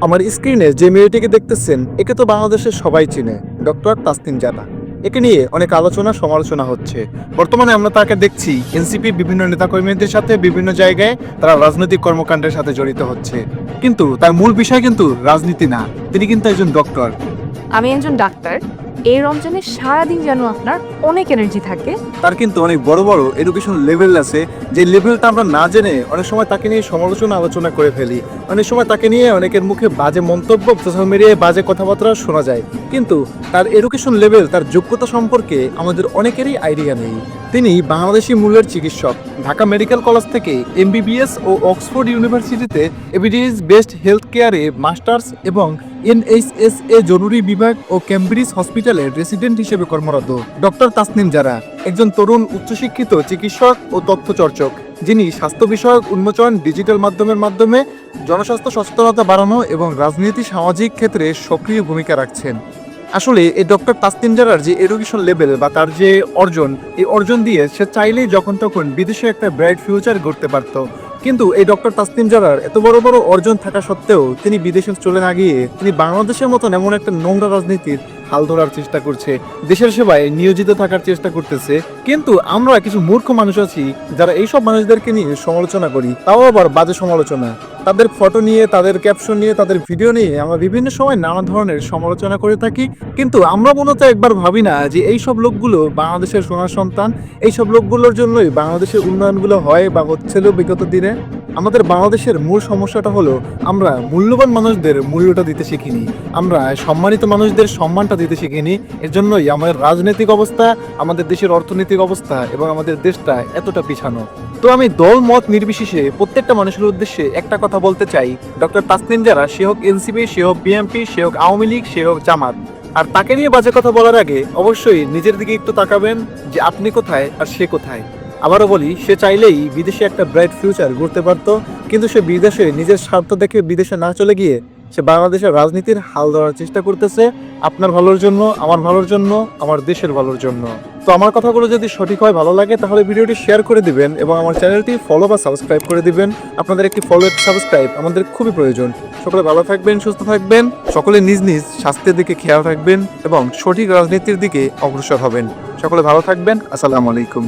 আমার স্ক্রিনে যে মেয়েটিকে দেখতেছেন, একে তো বাংলাদেশের সবাই চিনে, ডক্টর তাসনিম জানা একে নিয়ে অনেক আলোচনা সমালোচনা হচ্ছে। বর্তমানে আমরা তাকে দেখছি, এনসিপি বিভিন্ন নেতাকর্মীদের সাথে, বিভিন্ন জায়গায় তারা রাজনৈতিক কর্মকাণ্ডের সাথে জড়িত হচ্ছে। কিন্তু তার মূল বিষয় কিন্তু রাজনীতি না। তিনি কিন্তু একজন ডক্টর। আমি একজন ডাক্তার। এই রমজানে সারাদিন যেন আপনার অনেক এনার্জি থাকে। তার কিন্তু অনেক বড় বড় এডুকেশন লেভেল আছে। যে লেভেলটা আমরা না জেনে অনেক সময় তাকে নিয়ে সমালোচনা আলোচনা করে ফেলি। অনেক সময় তাকে নিয়ে অনেকের মুখে বাজে মন্তব্য সোশ্যাল মিডিয়ায় বাজে কথাবার্তা শোনা যায়। কিন্তু তার এডুকেশন লেভেল তার যোগ্যতা সম্পর্কে আমাদের অনেকেরই আইডিয়া নেই। তিনি বাংলাদেশি মূলের চিকিৎসক। ঢাকা মেডিকেল কলেজ থেকে এমবিবিএস ও অক্সফোর্ড ইউনিভার্সিটিতে এভিডেন্স বেস্ট হেলথ কেয়ারে মাস্টার্স এবং এনএইচএস এ জরুরি বিভাগ ও ক্যামব্রিজ হসপিটালের রেসিডেন্ট হিসেবে কর্মরত। ডক্টর তাসনিম জারা একজন তরুণ উচ্চশিক্ষিত চিকিৎসক ও তথ্যচর্চক, যিনি স্বাস্থ্য বিষয়ক উন্মোচন ডিজিটাল মাধ্যমের মাধ্যমে জনস্বাস্থ্য সচেতনতা বাড়ানো এবং রাজনীতি সামাজিক ক্ষেত্রে সক্রিয় ভূমিকা রাখছেন। আসলে এই ডক্টর তাসনিম জারার যে এডুকেশন লেভেল বা তার যে অর্জন, এই অর্জন দিয়ে সে চাইলেই যখন তখন বিদেশে একটা ব্রাইট ফিউচার গড়তে পারত। কিন্তু এই ডক্টর তাসনিম জারার এত বড় বড় অর্জন থাকা সত্ত্বেও তিনি বিদেশে চলে না গিয়ে তিনি বাংলাদেশের মতন এমন একটা নোংরা রাজনীতির হাল ধরার চেষ্টা করছে। দেশের সেবায় নিয়োজিত থাকার চেষ্টা করতেছে। কিন্তু আমরা কিছু মূর্খ মানুষ আছি যারা এইসব মানুষদেরকে নিয়ে সমালোচনা করি, তাও আবার বাজে সমালোচনা। তাদের ফটো নিয়ে, তাদের ক্যাপশন নিয়ে, তাদের ভিডিও নিয়ে আমরা বিভিন্ন সময় নানা ধরনের সমালোচনা করে থাকি। কিন্তু আমরা মূলত একবার ভাবি না যে এই সব লোকগুলো বাংলাদেশের সোনার সন্তান এই সব লোকগুলোর জন্যই বাংলাদেশের উন্নয়নগুলো হয় বা হচ্ছিল বিগত দিনে। আমাদের বাংলাদেশের মূল সমস্যাটা হলো, আমরা মূল্যবান মানুষদের মূল্যটা দিতে শিখিনি। আমরা সম্মানিত মানুষদের সম্মানটা দিতে শিখিনি। এর জন্যই আমাদের রাজনৈতিক অবস্থা, আমাদের দেশের অর্থনৈতিক অবস্থা এবং আমাদের দেশটা এতটা পিছানো। তো আমি দল, মত নির্বিশেষে প্রত্যেকটা মানুষের উদ্দেশ্যে একটা কথা বলতে চাই। ডক্টর তাসনিম যারা সে হোক এনসিপি, সে হোক বিএমপি সে হোক আওয়ামী লীগ, সে হোক জামাত। আর তাকে নিয়ে বাজে কথা বলার আগে অবশ্যই নিজের দিকে একটু তাকাবেন যে আপনি কোথায় আর সে কোথায়। আবারও বলি, সে চাইলেই বিদেশে একটা ব্রাইট ফিউচার গড়তে পারতো, কিন্তু সে বিদেশে নিজের স্বার্থ দেখে বিদেশে না চলে গিয়ে সে বাংলাদেশের রাজনীতির হাল ধরার চেষ্টা করতেছে, আপনার ভালোর জন্য, আমার ভালোর জন্য, আমার দেশের ভালোর জন্য। তো আমার কথাগুলো যদি সঠিক হয়, ভালো লাগে, তাহলে ভিডিওটি শেয়ার করে দিবেন এবং আমার চ্যানেলটি ফলো বা সাবস্ক্রাইব করে দিবেন। আপনাদের একটি ফলো সাবস্ক্রাইব আমাদের খুবই প্রয়োজন। সকলে ভালো থাকবেন, সুস্থ থাকবেন, সকলে নিজ নিজ স্বাস্থ্যের দিকে খেয়াল রাখবেন এবং সঠিক রাজনীতির দিকে অগ্রসর হবেন। সকলে ভালো থাকবেন, আসসালামু আলাইকুম।